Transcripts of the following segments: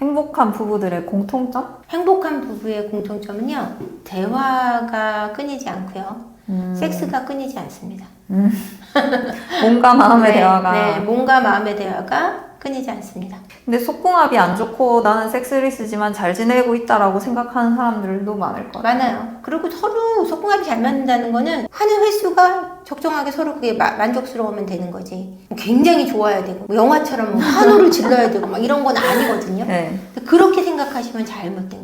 행복한 부부들의 공통점? 행복한 부부의 공통점은요. 대화가 끊이지 않고요. 음, 섹스가 끊이지 않습니다. 몸과 마음의 네, 대화가. 네, 몸과 마음의 대화가 끊이지 않습니다. 근데 속궁합이 안 좋고 나는 섹스리스지만 잘 지내고 있다라고 생각하는 사람들도 많을 거예요. 많아요. 그리고 서로 속궁합이 잘 맞는다는 거는 하는 횟수가 적정하게 서로 그게 마- 만족스러우면 되는 거지. 뭐 굉장히 좋아야 되고 뭐 영화처럼 뭐 환호를 질러야 되고 막 이런 건 아니거든요. 네. 그렇게 생각하시면 잘못된 거예요. 음,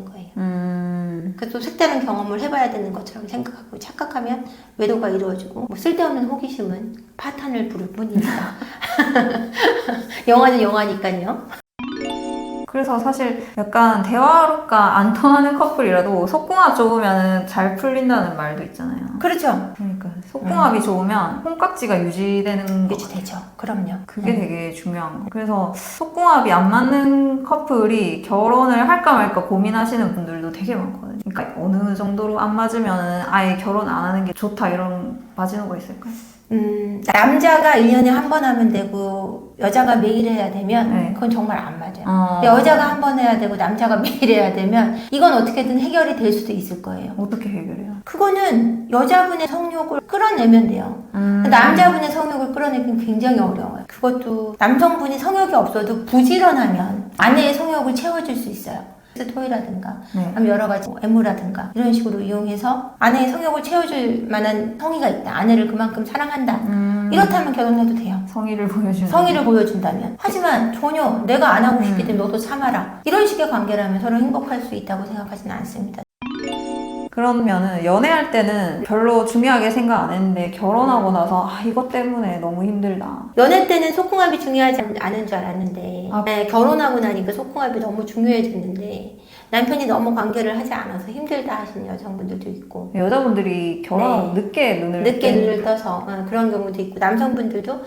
그래서 또 색다른 경험을 해봐야 되는 것처럼 생각하고 착각하면 외도가 이루어지고 뭐 쓸데없는 호기심은 파탄을 부를 뿐입니다. 영화는 영화니까요. 그래서 사실 약간 대화가 안 통하는 커플이라도 속궁합 좋으면 잘 풀린다는 말도 있잖아요. 그렇죠. 그러니까 속궁합이 좋으면 콩깍지가 유지되는 거 유지되죠. 그럼요. 그게 되게 중요한 거. 그래서 속궁합이 안 맞는 커플이 결혼을 할까 말까 고민하시는 분들도 되게 많거든요. 그러니까 어느 정도로 안 맞으면 아예 결혼 안 하는 게 좋다 이런 거 있을까요? 음, 남자가 1년에 한 번 하면 되고 여자가 매일 해야 되면 네. 그건 정말 안 맞아요. 어, 여자가 한 번 해야 되고 남자가 매일 해야 되면 이건 어떻게든 해결이 될 수도 있을 거예요. 어떻게 해결해요? 그거는 여자분의 성욕을 끌어내면 돼요. 음, 남자분의 성욕을 끌어내긴 굉장히 어려워요. 그것도 남성분이 성욕이 없어도 부지런하면 아내의 성욕을 채워줄 수 있어요. 토이라든가 네. 여러 가지 뭐 애무라든가 이런 식으로 이용해서 아내의 성욕을 채워줄 만한 성의가 있다. 아내를 그만큼 사랑한다. 음, 이렇다면 결혼해도 돼요. 성의를 보여주는 성의를 보여준다면. 하지만 전혀 내가 안 하고 싶기 음. 때문에 너도 참아라. 이런 식의 관계라면 서로 행복할 수 있다고 생각하지는 않습니다. 그러면은 연애할 때는 별로 중요하게 생각 안 했는데 결혼하고 나서 아 이것 때문에 너무 힘들다. 연애 때는 소궁합이 중요하지 않은 줄 알았는데 아. 네, 결혼하고 나니까 소궁합이 너무 중요해졌는데 남편이 너무 관계를 하지 않아서 힘들다 하시는 여성분들도 있고 여자분들이 결혼 네. 늦게 눈을 늦게 뜨는- 눈을 떠서 어, 그런 경우도 있고 남성분들도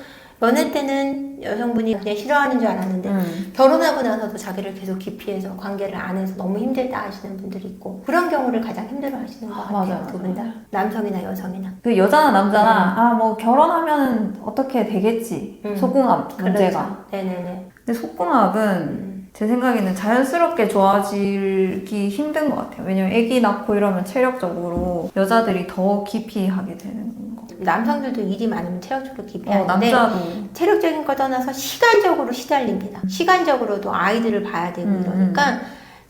연애 때는 여성분이 그냥 싫어하는 줄 알았는데 음. 결혼하고 나서도 자기를 계속 기피해서 관계를 안 해서 너무 힘들다 하시는 분들이 있고 그런 경우를 가장 힘들어 하시는 것 아, 같아요 맞아요, 두 분 다 남성이나 여성이나 그 여자나 남자나 음. 아뭐 결혼하면 어떻게 되겠지 음. 속궁합 문제가 그렇죠. 네네네 근데 속궁합은 음. 제 생각에는 자연스럽게 좋아지기 힘든 것 같아요 왜냐면 아기 낳고 이러면 체력적으로 여자들이 더 깊이 하게 되는 거 남성들도 일이 많으면 체력적으로 어, 기피하는데 남자도. 체력적인 거 떠나서 시간적으로 시달립니다. 시간적으로도 아이들을 봐야 되고 음, 이러니까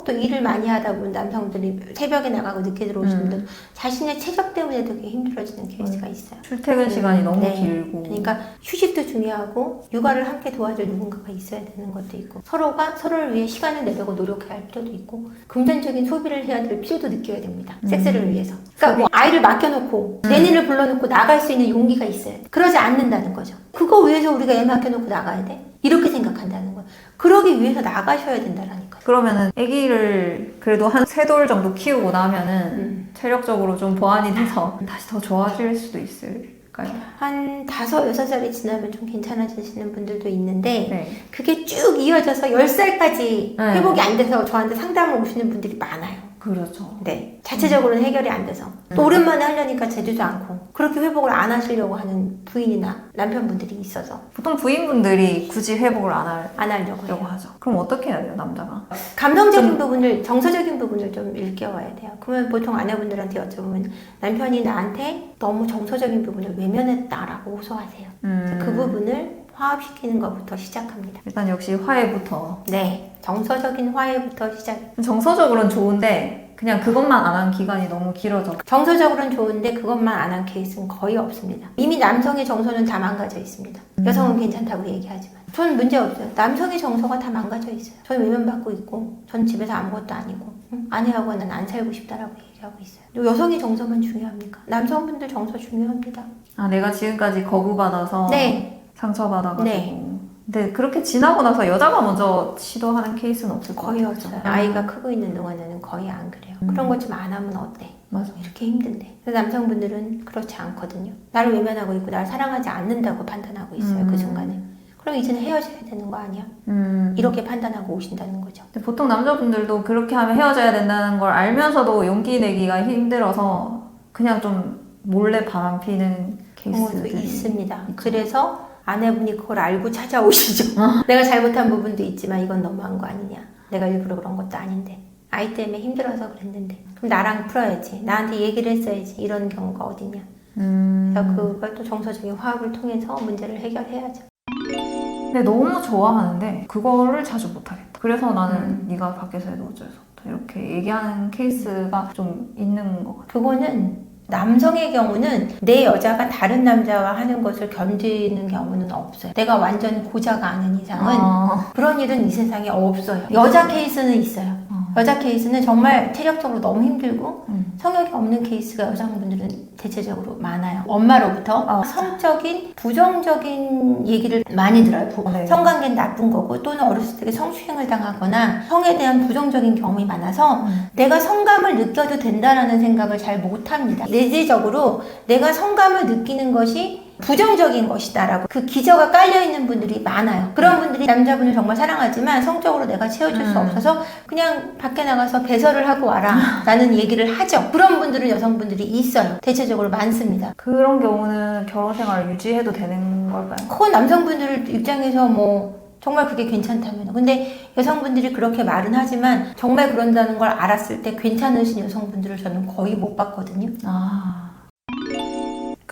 또 일을 많이 하다 보면 남성들이 새벽에 나가고 늦게 들어오시는 음. 분들 자신의 체력 때문에 되게 힘들어지는 케이스가 있어요. 출퇴근 시간이 음, 너무 네. 길고 그러니까 휴식도 중요하고 육아를 함께 도와줄 누군가가 있어야 되는 것도 있고 서로가 서로를 위해 시간을 내려고 노력해야 할 필요도 있고 금전적인 소비를 해야 될 필요도 느껴야 됩니다. 음. 섹스를 위해서. 그러니까 뭐 아이를 맡겨놓고 내니를 불러놓고 나갈 수 있는 용기가 있어야 돼. 그러지 않는다는 거죠. 그거 위해서 우리가 애 맡겨놓고 나가야 돼? 이렇게 생각한다는 거예요. 그러기 위해서 나가셔야 된다라니까요. 그러면은 아기를 그래도 한 세 돌 정도 키우고 나면은 음. 체력적으로 좀 보완이 돼서 다시 더 좋아질 수도 있을까요? 한 다섯, 여섯 살이 지나면 좀 괜찮아지시는 분들도 있는데 네. 그게 쭉 이어져서 10살까지 네. 회복이 안 돼서 저한테 상담을 오시는 분들이 많아요. 그렇죠. 네. 자체적으로는 해결이 안 돼서. 또 오랜만에 하려니까 되지도 않고. 그렇게 회복을 안 하시려고 하는 부인이나 남편분들이 있어서 보통 부인분들이 굳이 회복을 안 하려고 안 하려고 해요. 하죠. 그럼 어떻게 해야 돼요, 남자가? 감성적인 부분을, 정서적인 부분을 좀 일깨워야 돼요. 그러면 보통 아내분들한테 여쭤보면 남편이 나한테 너무 정서적인 부분을 외면했다라고 호소하세요. 음, 그 부분을 화합시키는 것부터 시작합니다. 일단 역시 화해부터. 네. 정서적인 화해부터 시작. 정서적으로는 좋은데 그냥 그것만 안 한 기간이 너무 길어져. 정서적으로는 좋은데 그것만 안 한 케이스는 거의 없습니다. 이미 남성의 정서는 다 망가져 있습니다. 여성은 괜찮다고 얘기하지만. 저는 문제 없어요. 남성의 정서가 다 망가져 있어요. 저는 외면받고 있고, 전 집에서 아무것도 아니고, 응? 아내하고는 안 살고 싶다라고 얘기하고 있어요. 또 여성의 정서만 중요합니까? 남성분들 정서 중요합니다. 아, 내가 지금까지 거부받아서 네. 상처받아가지고. 네. 근데 그렇게 지나고 나서 여자가 먼저 시도하는 케이스는 없을 것 거의 같아요. 없어요. 아이가 크고 있는 동안에는 거의 안 그래요. 음. 그런 것 좀 안 하면 어때? 맞아. 이렇게 힘든데. 근데 남성분들은 그렇지 않거든요. 나를 외면하고 있고, 나를 사랑하지 않는다고 판단하고 있어요. 음. 그 순간에. 그럼 이제는 헤어져야 되는 거 아니야? 음. 이렇게 판단하고 오신다는 거죠. 보통 남자분들도 그렇게 하면 헤어져야 된다는 걸 알면서도 용기 내기가 힘들어서 그냥 좀 몰래 바람 피는 케이스들이 있습니다. 있죠. 그래서 아내분이 그걸 알고 찾아오시죠. 내가 잘못한 부분도 있지만 이건 너무한 거 아니냐. 내가 일부러 그런 것도 아닌데 아이 때문에 힘들어서 그랬는데 그럼 나랑 풀어야지 나한테 얘기를 했어야지 이런 경우가 어디냐 음. 그래서 그걸 또 정서적인 화합을 통해서 문제를 해결해야죠 근데 너무 좋아하는데 그거를 자주 못하겠다. 그래서 나는 음. 네가 밖에서 해도 어쩔 수 없다. 이렇게 얘기하는 케이스가 좀 있는 것 같아. 그거는 남성의 경우는 내 여자가 다른 남자와 하는 것을 견디는 경우는 없어요 내가 완전 고자가 아닌 이상은 아. 그런 일은 이 세상에 없어요 여자 케이스는 있어요 어. 여자 케이스는 정말 체력적으로 너무 힘들고 음. 성욕이 없는 케이스가 여성분들은 대체적으로 많아요. 엄마로부터 어. 성적인 부정적인 얘기를 많이 들어요. 부- 네. 성관계는 나쁜 거고 또는 어렸을 때 성추행을 당하거나 성에 대한 부정적인 경험이 많아서 음. 내가 성감을 느껴도 된다라는 생각을 잘 못합니다. 내재적으로 내가 성감을 느끼는 것이 부정적인 것이다라고 그 기저가 깔려 있는 분들이 많아요. 그런 분들이 남자분을 정말 사랑하지만 성적으로 내가 채워줄 수 음. 없어서 그냥 밖에 나가서 배설을 하고 와라 라는 얘기를 하죠. 그런 분들은 여성분들이 있어요. 대체적으로 많습니다. 그런 경우는 결혼 생활을 유지해도 되는 걸까요? 그 남성분들 입장에서 뭐 정말 그게 괜찮다면 근데 여성분들이 그렇게 말은 하지만 정말 그런다는 걸 알았을 때 괜찮으신 여성분들을 저는 거의 못 봤거든요. 아.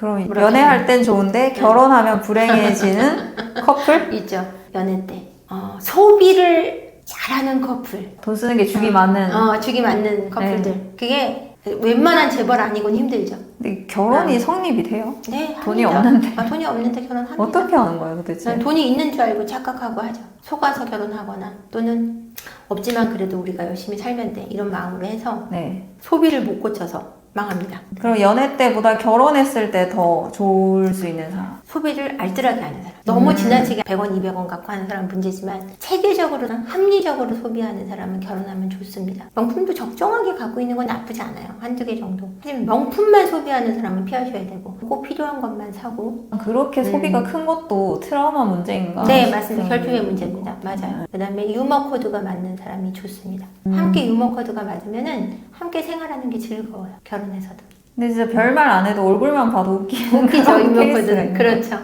그럼 뭐라고 연애할 땐 좋은데 결혼하면 불행해지는 커플? 있죠. 연애 때 어, 소비를 잘하는 커플, 돈 쓰는 게 죽이 많은. 어, 주기 맞는 커플들. 그게 웬만한 재벌 아니곤 힘들죠. 근데 결혼이 성립이 돼요? 네, 돈이 합니다. 없는데. 아, 돈이 없는데 결혼합니다. 어떻게 하는 거예요, 도대체? 난 돈이 있는 줄 알고 착각하고 하죠. 속아서 결혼하거나 또는 없지만 그래도 우리가 열심히 살면 돼 이런 마음으로 해서 네. 소비를 못 고쳐서 망합니다. 그럼 연애 때보다 결혼했을 때 더 좋을 수 있는 사람. 소비를 알뜰하게 하는 사람. 너무 음. 지나치게 100원, 200원 갖고 하는 사람은 문제지만 체계적으로는 합리적으로 소비하는 사람은 결혼하면 좋습니다. 명품도 적정하게 갖고 있는 건 나쁘지 않아요. 한두 개 정도. 하지만 명품만 소비하는 사람은 피하셔야 되고 꼭 필요한 것만 사고 그렇게 음. 소비가 큰 것도 트라우마 문제인가? 네, 맞습니다. 결핍의 문제입니다. 맞아요. 그 다음에 유머 코드가 맞는 사람이 좋습니다. 함께 유머 코드가 맞으면은 함께 생활하는 게 즐거워요. 결혼 해서도. 근데 진짜 별말 안 해도 얼굴만 봐도 웃기는 웃기죠, 그런 케이스가. 있는 그렇죠.